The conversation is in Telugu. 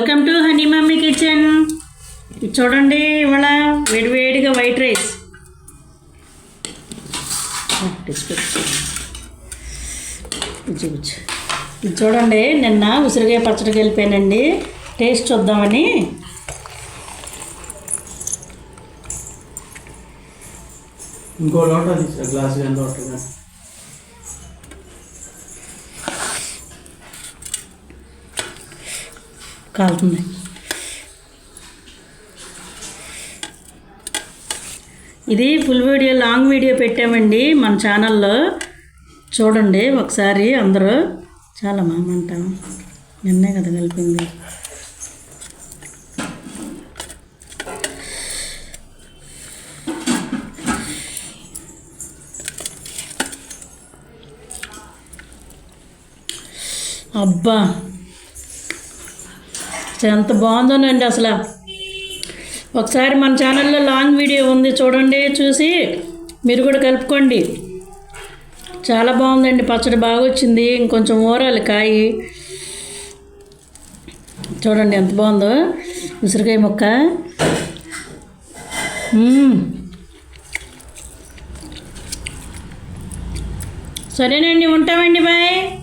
Welcome to Honey Mummy Kitchen చూడండి ఇవాళ వేడివేడిగా వైట్ రైస్ ఇది చూడండి నిన్న ఉసిరికాయ పచ్చడికి వెళ్ళిపోయానండి. టేస్ట్ చూద్దామని. ఇంకో లోట గ్లాస్ ఎంత ఉంటుంది కాలుతుంది ఇది ఫుల్ వీడియో లాంగ్ వీడియో పెట్టామండి మన ఛానల్లో చూడండి ఒకసారి అందరూ. చాలా మామంటాం నిన్నే కదా కలిపింది. అబ్బా! ఎంత బాగుందోనండి అసలు. ఒకసారి మన ఛానల్లో లాంగ్ వీడియో ఉంది చూడండి చూసి మీరు కూడా కలుపుకోండి. చాలా బాగుందండి పచ్చడి బాగా వచ్చింది ఇంకొంచెం ఊరాలి కాయ. చూడండి ఎంత బాగుందో ఉసిరికాయ ముక్క. సరేనండి ఉంటామండి బాయ్.